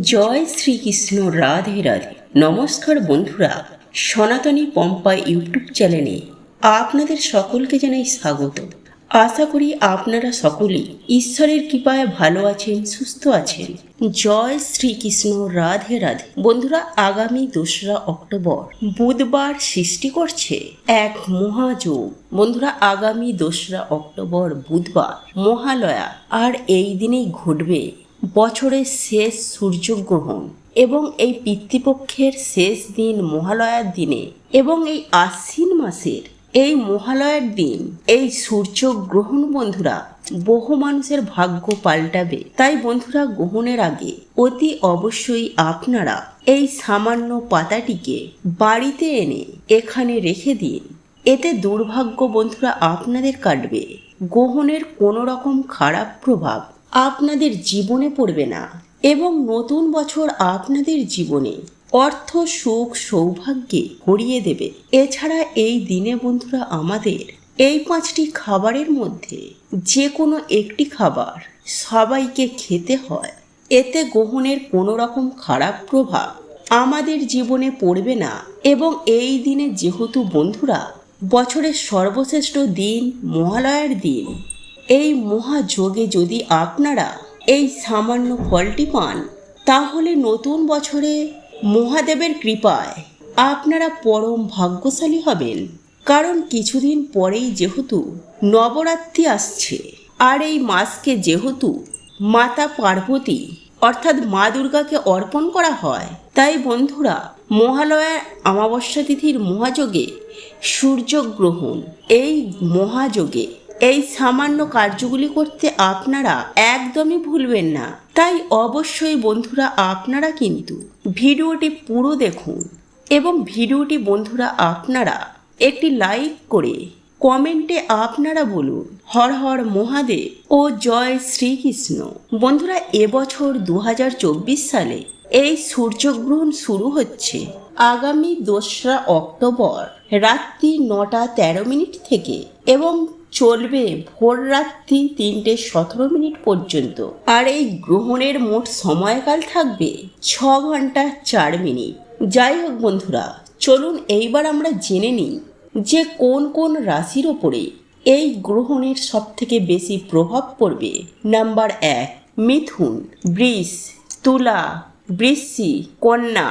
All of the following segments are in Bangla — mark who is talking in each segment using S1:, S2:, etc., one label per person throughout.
S1: জয় শ্রীকৃষ্ণ রাধে রাধে। নমস্কার বন্ধুরা, সনাতনী পম্পা ইউটিউব চ্যানেলে আপনাদের সকলকে জানাই স্বাগত। আশা করি আপনারা সকলেই ঈশ্বরের কৃপায় ভালো আছেন, সুস্থ আছেন। জয় শ্রীকৃষ্ণ রাধে রাধে। বন্ধুরা, আগামী দোসরা অক্টোবর বুধবার সৃষ্টি করছে এক মহাযোগ। বন্ধুরা, আগামী দোসরা অক্টোবর বুধবার মহালয়া। আর এই দিনেই ঘটবে বছরের শেষ সূর্যগ্রহণ এবং এই পিতৃপক্ষের শেষ দিন মহালয়ার দিনে এবং এই আশ্বিন মাসের এই মহালয়ার দিন এই সূর্যগ্রহণ বন্ধুরা বহু মানুষের ভাগ্য পাল্টাবে। তাই বন্ধুরা গ্রহণের আগে অতি অবশ্যই আপনারা এই সামান্য পাতাটিকে বাড়িতে এনে এখানে রেখে দিন। এতে দুর্ভাগ্য বন্ধুরা আপনাদের কাটবে। গ্রহণের কোনো রকম খারাপ প্রভাব আপনাদের জীবনে পড়বে না এবং নতুন বছর আপনাদের জীবনে অর্থ, সুখ, সৌভাগ্যে ভরিয়ে দেবে। এছাড়া এই দিনে বন্ধুরা আমাদের এই পাঁচটি খাবারের মধ্যে যে কোনো একটি খাবার সবাইকে খেতে হয়। এতে গ্রহণের কোনো রকম খারাপ প্রভাব আমাদের জীবনে পড়বে না এবং এই দিনে যেহেতু বন্ধুরা বছরের সর্বশ্রেষ্ঠ দিন মহালয়ার দিন এই মহাযোগে যদি আপনারা এই সামান্য ফলটি পান, তাহলে নতুন বছরে মহাদেবের কৃপায় আপনারা পরম ভাগ্যশালী হবেন। কারণ কিছুদিন পরেই যেহেতু নবরাত্রি আসছে, আর এই মাসকে যেহেতু মাতা পার্বতী অর্থাৎ মা দুর্গাকে অর্পণ করা হয়, তাই বন্ধুরা, মহালয়ার অমাবস্যা তিথির মহাযোগে সূর্যগ্রহণ এই মহাযোগে এই সামান্য কার্যগুলি করতে আপনারা একদমই ভুলবেন না। তাই অবশ্যই বন্ধুরা আপনারা কিন্তু ভিডিওটি পুরো দেখুন এবং ভিডিওটি বন্ধুরা আপনারা একটি লাইক করে কমেন্টে আপনারা বলুন, হর হর মহাদেব ও জয় শ্রীকৃষ্ণ। বন্ধুরা, এবছর দু হাজার চব্বিশ সালে এই সূর্যগ্রহণ শুরু হচ্ছে। আগামী দোসরা অক্টোবর রাত্রি নটা তেরো মিনিট থেকে এবং চলবে ভোর রাত্রি তিনটে সতেরো মিনিট পর্যন্ত। আর এই গ্রহণের মোট সময়কাল থাকবে ছ ঘণ্টা চার মিনিট। যাই হোক বন্ধুরা, চলুন এইবার আমরা জেনে নিই যে কোন কোন রাশির ওপরে এই গ্রহণের সব থেকে বেশি প্রভাব পড়বে। নাম্বার এক, মিথুন, বৃষ, তুলা বৃশ্চি কন্যা,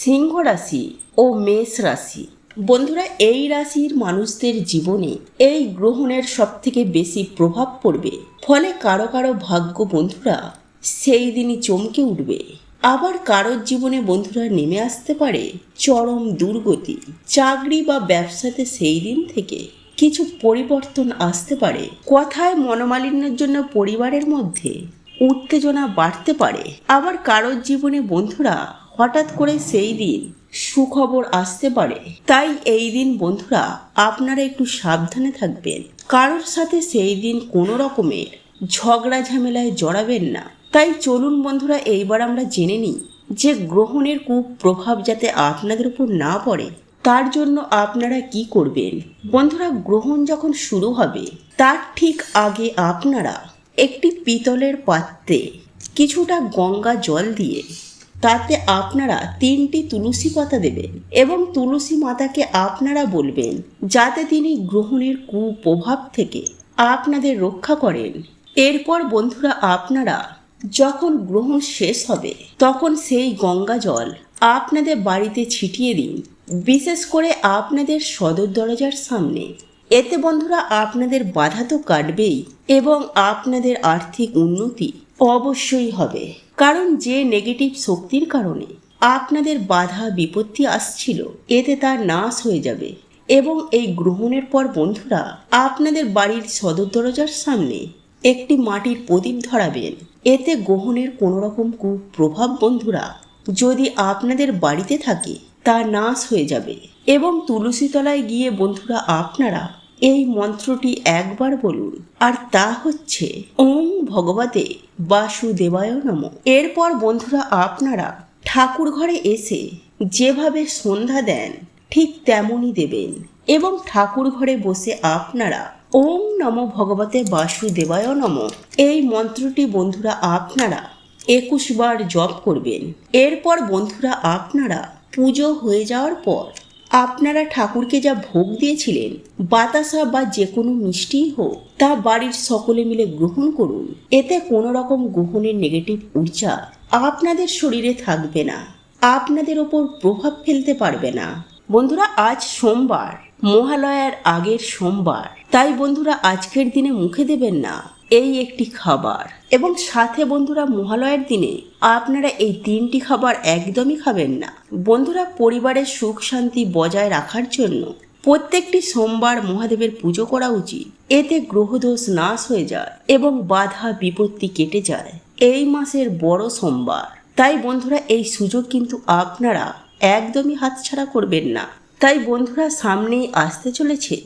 S1: সিংহ রাশি ও মেষ রাশি। বন্ধুরা, এই রাশির মানুষদের জীবনে এই গ্রহণের সব থেকে বেশি প্রভাব পড়বে। ফলে কারও কারও ভাগ্য বন্ধুরা সেই দিনই চমকে উঠবে। আবার কারোর জীবনে বন্ধুরা নেমে আসতে পারে চরম দুর্গতি। চাকরি বা ব্যবসাতে সেই দিন থেকে কিছু পরিবর্তন আসতে পারে। কথায় মনোমালিন্যের জন্য পরিবারের মধ্যে উত্তেজনা বাড়তে পারে। আবার কারোর জীবনে বন্ধুরা হঠাৎ করে সেই দিন সুখবর আসতে পারে। তাই এই দিন বন্ধুরা, আপনারা একটু সাবধানে থাকবেন। কারোর সাথে সেই দিন কোনো রকমের ঝগড়া ঝামেলায় জড়াবেন না। তাই চলুন বন্ধুরা, এইবার আমরা জেনে নিই যে গ্রহণের কুপ্রভাব যাতে আপনাদের উপর না পড়ে, তার জন্য আপনারা কি করবেন? বন্ধুরা, গ্রহণ যখন শুরু হবে, তার ঠিক আগে আপনারা একটি পিতলের পাত্রে কিছুটা গঙ্গা জল দিয়ে তাতে আপনারা তিনটি তুলসী পাতা দেবেন এবং তুলসী মাতাকে আপনারা বলবেন, যাতে তিনি গ্রহণের কুপ্রভাব থেকে আপনাদের রক্ষা করেন। এরপর বন্ধুরা, আপনারা যখন গ্রহণ শেষ হবে, তখন সেই গঙ্গা জল আপনাদের বাড়িতে ছিটিয়ে দিন, বিশেষ করে আপনাদের সদর দরজার সামনে। এতে বন্ধুরা, আপনাদের বাধা তো কাটবেই এবং আপনাদের আর্থিক উন্নতি অবশ্যই হবে। কারণ যে নেগেটিভ শক্তির কারণে আপনাদের বাধা, বিপত্তি আসছিল, এতে তা নাশ হয়ে যাবে। এবং এই গ্রহণের পর বন্ধুরা, আপনাদের বাড়ির সদর দরজার সামনে একটি মাটির প্রদীপ ধরাবেন। এতে গ্রহণের কোনো রকম কুপ্রভাব, বন্ধুরা, যদি আপনাদের বাড়িতে থাকে, তা নাশ হয়ে যাবে। এবং তুলসী তলায় গিয়ে বন্ধুরা, আপনারা এই মন্ত্রটি একবার বলুন। আর তা হচ্ছে, ওম ভগবতে বাসুদেবায় নম। এরপর বন্ধুরা আপনারা ঠাকুর ঘরে এসে যেভাবে সন্ধ্যা দেন, ঠিক তেমনই দেবেন। এবং ঠাকুর ঘরে বসে আপনারা ওম নম ভগবতে বাসুদেবায় নম। এই মন্ত্রটি বন্ধুরা আপনারা একুশ বার জপ করবেন। এরপর বন্ধুরা আপনারা পুজো হয়ে যাওয়ার পর আপনারা ঠাকুরকে যা ভোগ দিয়েছিলেন, বাতাসা বা যে কোনো মিষ্টিই হোক, তা বাড়ির সকলে মিলে গ্রহণ করুন। এতে কোনো রকম গ্রহণের নেগেটিভ ঊর্জা আপনাদের শরীরে থাকবে না। আপনাদের ওপর প্রভাব ফেলতে পারবে না। বন্ধুরা, আজ সোমবার, মহালয়ার আগের সোমবার। তাই বন্ধুরা, আজকের দিনে মুখে দেবেন না। এই একটি খাবার। এবং সাথে বন্ধুরা, মহালয়ার দিনে আপনারা এই তিনটি খাবার একদমই খাবেন না। বন্ধুরা, পরিবারের সুখ শান্তি বজায় রাখার জন্য প্রত্যেকটি সোমবার মহাদেবের পুজো করা উচিত। এতে গ্রহদোষ নাশ হয়ে যায় এবং বাধা বিপত্তি কেটে যায়। এই মাসের বড় সোমবার। তাই বন্ধুরা, এই সুযোগ কিন্তু আপনারা একদমই হাতছাড়া করবেন না। তাই বন্ধুরা, সামনেই আসতে চলেছে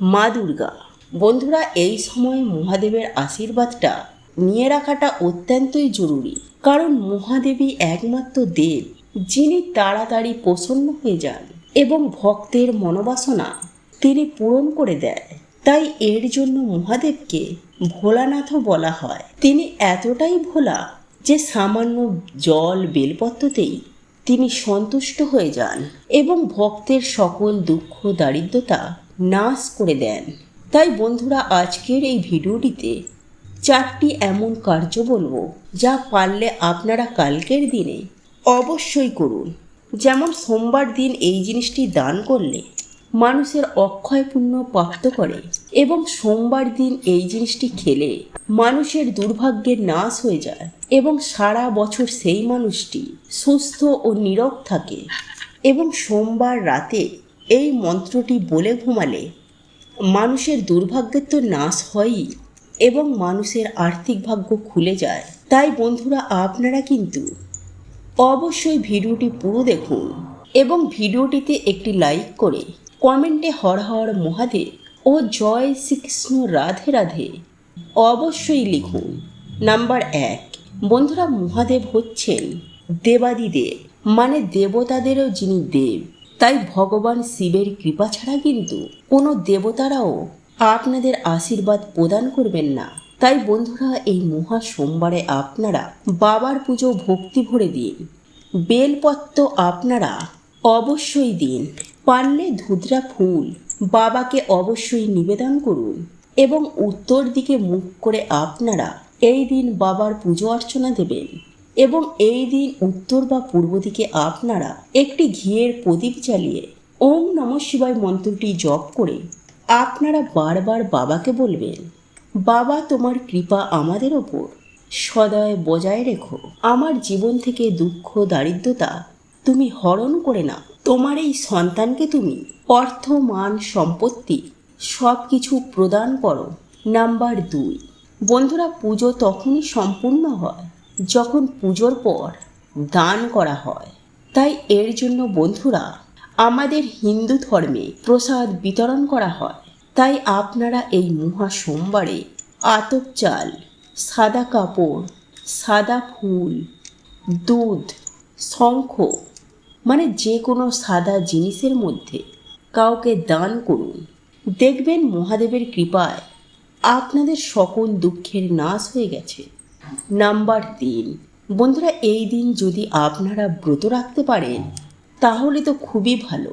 S1: মা দুর্গা। বন্ধুরা, এই সময় মহাদেবের আশীর্বাদটা নিয়ে রাখাটা অত্যন্তই জরুরি। কারণ মহাদেবী একমাত্র দেব, যিনি তাড়াতাড়ি প্রসন্ন হয়ে যান এবং ভক্তের মনোবাসনা তিনি পূরণ করে দেয়। তাই এর জন্য মহাদেবকে ভোলানাথও বলা হয়। তিনি এতটাই ভোলা যে সামান্য জল বেলপত্রতেই তিনি সন্তুষ্ট হয়ে যান এবং ভক্তের সকল দুঃখ, দারিদ্রতা নাশ করে দেন। তাই বন্ধুরা, আজকের এই ভিডিওটিতে চারটি এমন কার্য বলব যা পারলে আপনারা কালকের দিনে অবশ্যই করুন। যেমন সোমবার দিন এই জিনিসটি দান করলে মানুষের অক্ষয় পুণ্য প্রাপ্ত করে এবং সোমবার দিন এই জিনিসটি খেলে মানুষের দুর্ভাগ্যের নাশ হয়ে যায় এবং সারা বছর সেই মানুষটি সুস্থ ও নীরব থাকে এবং সোমবার রাতে এই মন্ত্রটি বলে ঘুমালে মানুষের দুর্ভাগ্যের তো নাশ হয়ই এবং মানুষের আর্থিক ভাগ্য খুলে যায়। তাই বন্ধুরা, আপনারা কিন্তু অবশ্যই ভিডিওটি পুরো দেখুন এবং ভিডিওটিতে একটি লাইক করে কমেন্টে হর হর মহাদেব ও জয় শ্রীকৃষ্ণ রাধে রাধে অবশ্যই লিখুন। নাম্বার এক, বন্ধুরা মহাদেব হচ্ছেন দেবাদিদেব মানে দেবতাদেরও যিনি দেব তাই ভগবান শিবের কৃপা ছাড়া কিন্তু কোনো দেবতারাও আপনাদের আশীর্বাদ প্রদান করবেন না। তাই বন্ধুরা, এই মহা সোমবারে আপনারা বাবার পুজো ভক্তি ভরে দিন। বেলপত্র আপনারা অবশ্যই দিন। পারলে ধুতরা ফুল বাবাকে অবশ্যই নিবেদন করুন এবং উত্তর দিকে মুখ করে আপনারা এই দিন বাবার পুজো অর্চনা দেবেন। এবং এই দিন উত্তর বা পূর্ব দিকে আপনারা একটি ঘিয়ের প্রদীপ জ্বালিয়ে ওম নম শিবায় মন্ত্রটি জপ করে আপনারা বারবার বাবাকে বলবেন, বাবা, তোমার কৃপা আমাদের ওপর। সদয় বজায় রেখো। আমার জীবন থেকে দুঃখ, দারিদ্রতা তুমি হরণ করে না তোমার এই সন্তানকে তুমি অর্থ, মান, সম্পত্তি সব কিছু প্রদান করো। নাম্বার দুই, বন্ধুরা, পুজো তখনই সম্পূর্ণ হয় যখন পুজোর পর দান করা হয়, তাই এর জন্য বন্ধুরা আমাদের হিন্দু ধর্মে প্রসাদ বিতরণ করা হয়। তাই আপনারা এই মহা সোমবারে আতপ চাল, সাদা কাপড়, সাদা ফুল, দুধ, শঙ্খ মানে যে কোনো সাদা জিনিসের মধ্যে কাউকে দান করুন। দেখবেন মহাদেবের কৃপায় আপনাদের সকল দুঃখের নাশ হয়ে গেছে। নাম্বার তিন। বন্ধুরা, এই দিন যদি আপনারা ব্রত রাখতে পারেন, তাহলে তো খুবই ভালো।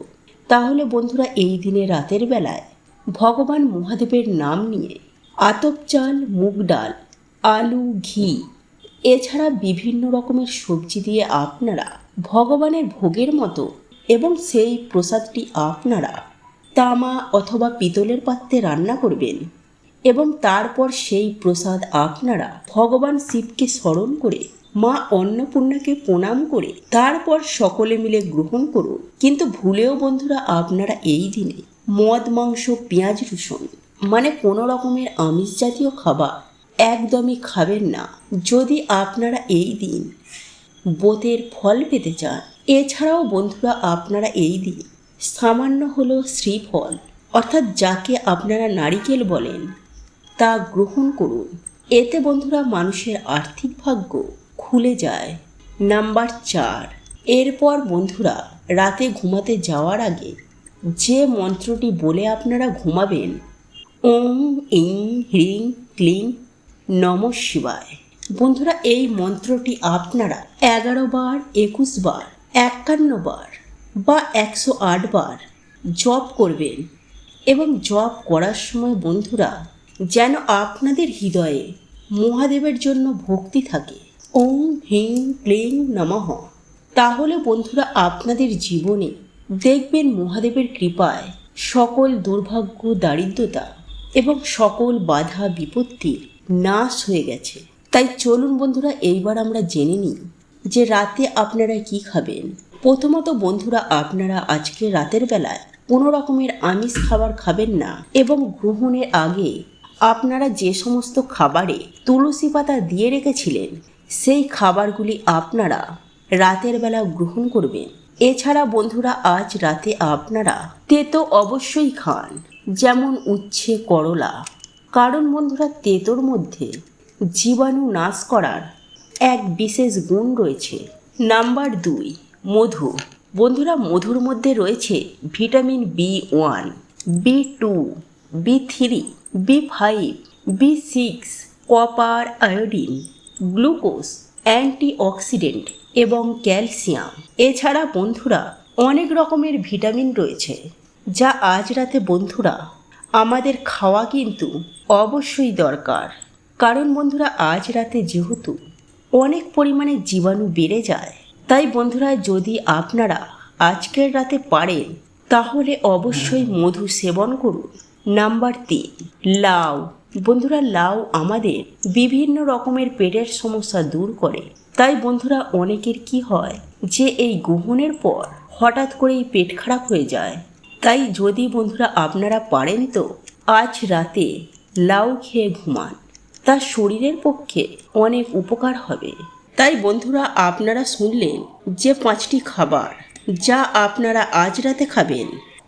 S1: তাহলে বন্ধুরা, এই দিনে রাতের বেলায় ভগবান মহাদেবের নাম নিয়ে আতপ চাল, মুগ ডাল, আলু, ঘি, এছাড়া বিভিন্ন রকমের সবজি দিয়ে আপনারা ভগবানের ভোগের মতো এবং সেই প্রসাদটি আপনারা তামা অথবা পিতলের পাত্রে রান্না করবেন। এবং তারপর সেই প্রসাদ আপনারা ভগবান শিবকে স্মরণ করে, মা অন্নপূর্ণাকে প্রণাম করে তারপর সকলে মিলে গ্রহণ করুন। কিন্তু ভুলেও বন্ধুরা আপনারা এই দিনে মদ, মাংস, পেঁয়াজ, রসুন মানে কোনো রকমের আমিষ জাতীয় খাবার একদমই খাবেন না। যদি আপনারা এই দিন বোতের ফল পেতে চান, এছাড়াও বন্ধুরা আপনারা এই দিন সামান্য হলো শ্রীফল, অর্থাৎ যাকে আপনারা নারিকেল বলেন তা গ্রহণ করুন। এতে বন্ধুরা মানুষের আর্থিক ভাগ্য খুলে যায়। নাম্বার চার, এরপর বন্ধুরা রাতে ঘুমাতে যাওয়ার আগে যে মন্ত্রটি বলে আপনারা ঘুমাবেন, ওম, ইং, হ্রিং, ক্লিং, নম শিবায়। বন্ধুরা, এই মন্ত্রটি আপনারা এগারো বার, একুশ বার, একান্ন বার বা একশো আট বার জপ করবেন এবং জপ করার সময় বন্ধুরা যেন আপনাদের হৃদয়ে মহাদেবের জন্য ভক্তি থাকে। ওম হিং ক্লিং নমঃ। তাহলে বন্ধুরা, আপনাদের জীবনে দেখবেন মহাদেবের কৃপায় সকল দুর্ভাগ্য, দারিদ্রতা এবং সকল বাধা বিপত্তির নাশ হয়ে গেছে। তাই চলুন বন্ধুরা, এইবার আমরা জেনে নিই যে রাতে আপনারা কি খাবেন। প্রথমত বন্ধুরা, আপনারা আজকে রাতের বেলায় কোনো রকমের আমিষ খাবার খাবেন না এবং গ্রহণের আগে আপনারা যে সমস্ত খাবারে তুলসী পাতা দিয়ে রেখেছিলেন, সেই খাবারগুলি আপনারা রাতের বেলা গ্রহণ করবেন। এছাড়া বন্ধুরা, আজ রাতে আপনারা তেতো অবশ্যই খান, যেমন উচ্ছে, করলা। কারণ বন্ধুরা, তেতোর মধ্যে জীবাণু নাশ করার এক বিশেষ গুণ রয়েছে। নাম্বার দুই, মধু। বন্ধুরা, মধুর মধ্যে রয়েছে vitamin B one, B two. B three B five B six copper iodine glucose antioxidant এবং ক্যালসিয়াম এছাড়া বন্ধুরা, অনেক রকমের ভিটামিন রয়েছে, যা আজ রাতে বন্ধুরা, আমাদের খাওয়া কিন্তু অবশ্যই দরকার। কারণ বন্ধুরা, আজ রাতে যেহেতু অনেক পরিমাণে জীবাণু বেড়ে যায়, তাই বন্ধুরা, যদি আপনারা আজকের রাতে পারেন, তাহলে অবশ্যই মধু সেবন করুন। নাম্বার তিন, লাউ। বন্ধুরা, লাউ আমাদের বিভিন্ন রকমের পেটের সমস্যা দূর করে। তাই বন্ধুরা, অনেকের কি হয় যে এই গ্রহণের পর হঠাৎ করেই পেট খারাপ হয়ে যায়। তাই যদি বন্ধুরা আপনারা পারেন তো আজ রাতে লাউ খেয়ে ঘুমান। তা শরীরের পক্ষে অনেক উপকার হবে। তাই বন্ধুরা, আপনারা শুনলেন যে পাঁচটি খাবার যা আপনারা আজ রাতে খাবেন।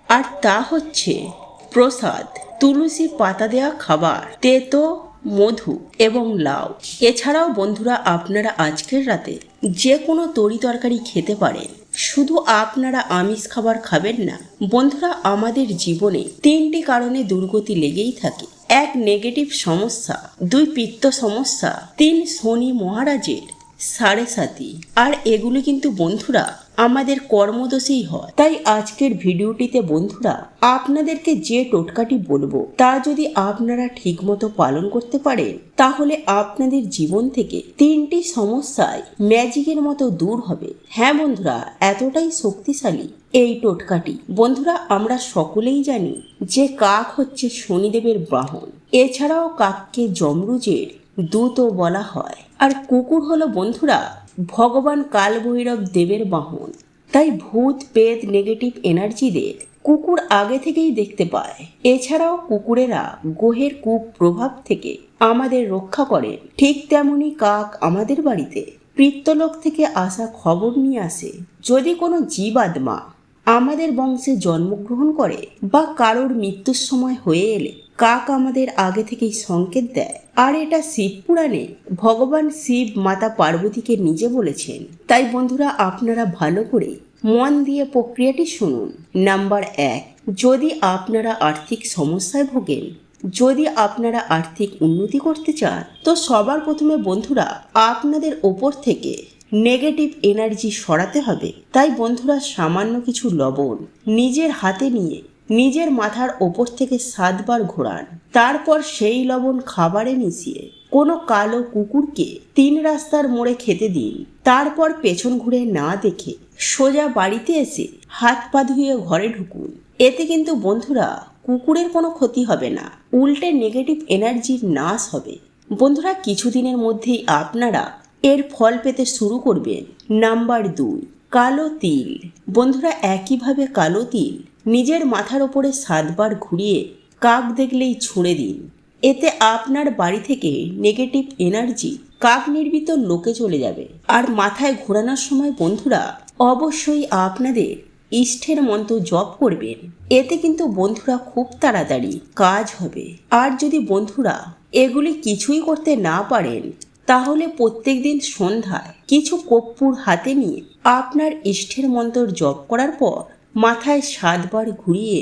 S1: আর তা হচ্ছে প্রসাদ, তুলসী পাতা দেওয়া খাবার, তেতো, মধু এবং লাউ। এছাড়াও বন্ধুরা, আপনারা আজকের রাতে যে কোনো তরি তরকারি খেতে পারেন। শুধু আপনারা আমিষ খাবার খাবেন না, বন্ধুরা, আমাদের জীবনে তিনটি কারণে দুর্গতি লেগেই থাকে। এক নেগেটিভ সমস্যা। দুই, পিত্ত সমস্যা। তিন, শনি মহারাজের সাড়ে সাতি। আর এগুলি কিন্তু বন্ধুরা আমাদের কর্মদোষেই হয়। তাই আজকের ভিডিওটিতে বন্ধুরা, আপনাদেরকে যে টোটকাটি বলব, তা যদি আপনারা ঠিকমতো পালন করতে পারেন, তাহলে আপনাদের জীবন থেকে তিনটি সমস্যায় ম্যাজিকের মতো দূর হবে। হ্যাঁ বন্ধুরা, এতটাই শক্তিশালী এই টোটকাটি। বন্ধুরা, আমরা সকলেই জানি যে কাক হচ্ছে শনিদেবের বাহন। এছাড়াও কাককে যমরুজের দূতও বলা হয়। আর কুকুর হলো বন্ধুরা ভগবান কালভৈরব দেবের বাহন। তাই ভূত পেদ নেগেটিভ এনার্জিদের কুকুর আগে থেকেই দেখতে পায়। এছাড়াও কুকুরেরা গোহের কূপ প্রভাব থেকে আমাদের রক্ষা করে। ঠিক তেমনি কাক আমাদের বাড়িতে। পিত্তলোক থেকে আসা খবর নিয়ে আসে। যদি কোনো জীবাত্মা আমাদের বংশে জন্মগ্রহণ করে বা কারোর মৃত্যুর সময় হয়ে এলে, কাক আমাদের আগে থেকেই সংকেত দেয়। আর এটা শিব পুরাণে ভগবান শিব মাতা পার্বতীকে নিজে বলেছেন। তাই বন্ধুরা, আপনারা ভালো করে মন দিয়ে প্রক্রিয়াটি শুনুন। নাম্বার এক, যদি আপনারা আর্থিক সমস্যায় ভোগেন, যদি আপনারা আর্থিক উন্নতি করতে চান, তো সবার প্রথমে বন্ধুরা, আপনাদের ওপর থেকে নেগেটিভ এনার্জি সরাতে হবে। তাই বন্ধুরা, সামান্য কিছু লবণ নিজের হাতে নিয়ে নিজের মাথার ওপর থেকে সাতবার ঘোরান। তারপর সেই লবণ খাবারে মিশিয়ে কোনো কালো কুকুরকে তিন রাস্তার মোড়ে খেতে দিন। তারপর পেছন ঘুরে না দেখে সোজা বাড়িতে এসে হাত পা ধুয়ে ঘরে ঢুকুন। এতে কিন্তু বন্ধুরা কুকুরের কোনো ক্ষতি হবে না। উল্টে নেগেটিভ এনার্জির নাশ হবে। বন্ধুরা, কিছুদিনের মধ্যেই আপনারা এর ফল পেতে শুরু করবেন। নাম্বার দুই, কালো তিল। বন্ধুরা, একইভাবে কালো তিল নিজের মাথার ওপরে সাতবার ঘুরিয়ে কাক দেখলেই ছুঁড়ে দিন। এতে আপনার বাড়ি থেকে নেগেটিভ এনার্জি কাক নির্মিত লোকে চলে যাবে। আর মাথায় ঘোরানোর সময় বন্ধুরা, অবশ্যই আপনাদের ইষ্টের মন্ত্র জপ করবেন। এতে কিন্তু বন্ধুরা খুব তাড়াতাড়ি কাজ হবে। আর যদি বন্ধুরা এগুলি কিছুই করতে না পারেন, তাহলে প্রত্যেক দিন সন্ধ্যায় কিছু কর্পূর হাতে নিয়ে আপনার ইষ্টের মন্ত্র জপ করার পর মাথায় সাতবার ঘুরিয়ে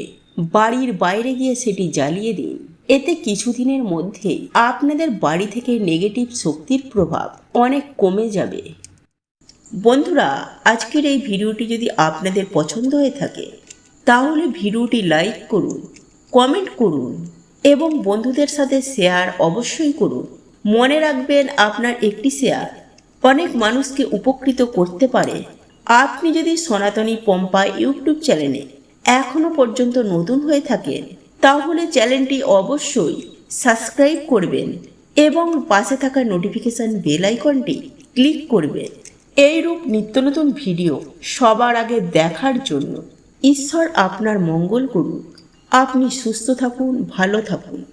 S1: বাড়ির বাইরে গিয়ে সেটি জ্বালিয়ে দিন। এতে কিছুদিনের মধ্যেই আপনাদের বাড়ি থেকে নেগেটিভ শক্তির প্রভাব অনেক কমে যাবে। বন্ধুরা, আজকের এই ভিডিওটি যদি আপনাদের পছন্দ হয়ে থাকে, তাহলে ভিডিওটি লাইক করুন কমেন্ট করুন এবং বন্ধুদের সাথে শেয়ার অবশ্যই করুন। মনে রাখবেন, আপনার একটি শেয়ার অনেক মানুষকে উপকৃত করতে পারে। আপনি যদি সনাতনী পম্পা ইউটিউব চ্যানেলে এখনও পর্যন্ত নতুন হয়ে থাকেন, তাহলে চ্যানেলটি অবশ্যই সাবস্ক্রাইব করবেন এবং পাশে থাকা নোটিফিকেশান বেল আইকনটি ক্লিক করবেন। এইরূপ নিত্য নতুন ভিডিও সবার আগে দেখার জন্য ঈশ্বর আপনার মঙ্গল করুন আপনি সুস্থ থাকুন, ভালো থাকুন।